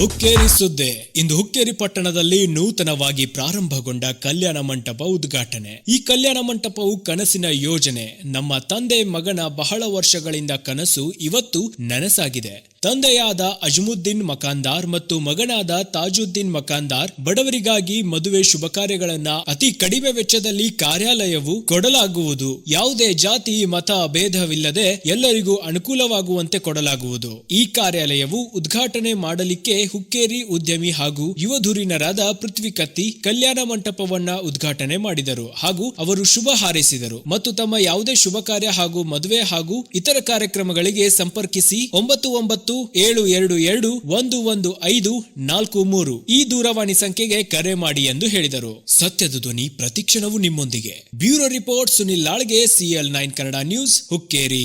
ಹುಕ್ಕೇರಿ ಸುದ್ದಿ ಇಂದು ಹುಕ್ಕೇರಿ ಪಟ್ಟಣದಲ್ಲಿ ನೂತನವಾಗಿ ಪ್ರಾರಂಭಗೊಂಡ ಕಲ್ಯಾಣ ಮಂಟಪ ಉದ್ಘಾಟನೆ. ಈ ಕಲ್ಯಾಣ ಮಂಟಪವು ಕನಸಿನ ಯೋಜನೆ. ನಮ್ಮ ತಂದೆ ಮಗನ ಬಹಳ ವರ್ಷಗಳಿಂದ ಕನಸು ಇವತ್ತು ನನಸಾಗಿದೆ. ತಂದೆಯಾದ ಅಜ್ಮುದ್ದೀನ್ ಮಕಾಂದಾರ್ ಮತ್ತು ಮಗನಾದ ತಾಜುದ್ದೀನ್ ಮಕಾಂದಾರ್ ಬಡವರಿಗಾಗಿ ಮದುವೆ ಶುಭ ಕಾರ್ಯಗಳನ್ನ ಅತಿ ಕಡಿಮೆ ವೆಚ್ಚದಲ್ಲಿ ಕಾರ್ಯಾಲಯವು ಕೊಡಲಾಗುವುದು. ಯಾವುದೇ ಜಾತಿ, ಮತ, ಭೇದವಿಲ್ಲದೆ ಎಲ್ಲರಿಗೂ ಅನುಕೂಲವಾಗುವಂತೆ ಕೊಡಲಾಗುವುದು. ಈ ಕಾರ್ಯಾಲಯವು ಉದ್ಘಾಟನೆ ಮಾಡಲಿಕ್ಕೆ ಹುಕ್ಕೇರಿ ಉದ್ಯಮಿ ಹಾಗೂ ಯುವ ಧುರೀಣರಾದ ಪೃಥ್ವಿ ಕತ್ತಿ ಕಲ್ಯಾಣ ಮಂಟಪವನ್ನ ಉದ್ಘಾಟನೆ ಮಾಡಿದರು ಹಾಗೂ ಅವರು ಶುಭ ಹಾರೈಸಿದರು. ಮತ್ತು ತಮ್ಮ ಯಾವುದೇ ಶುಭ ಕಾರ್ಯ ಹಾಗೂ ಮದುವೆ ಹಾಗೂ ಇತರ ಕಾರ್ಯಕ್ರಮಗಳಿಗೆ ಸಂಪರ್ಕಿಸಿ ಒಂಬತ್ತು ಒಂಬತ್ತು ಏಳು, ಎರಡು ಎರಡು, ಒಂದು ಒಂದು, ಐದು, ನಾಲ್ಕು, ಮೂರು. ಈ ದೂರವಾಣಿ ಸಂಖ್ಯೆಗೆ ಕರೆ ಮಾಡಿ ಎಂದು ಹೇಳಿದರು. ಸತ್ಯದ ಧ್ವನಿ ಪ್ರತಿಕ್ಷಣವು ನಿಮ್ಮೊಂದಿಗೆ. Bureau report, Sunil ಲಾಳ್ಗೆ, CL nine Kannada news, Hukkeri.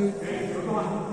you.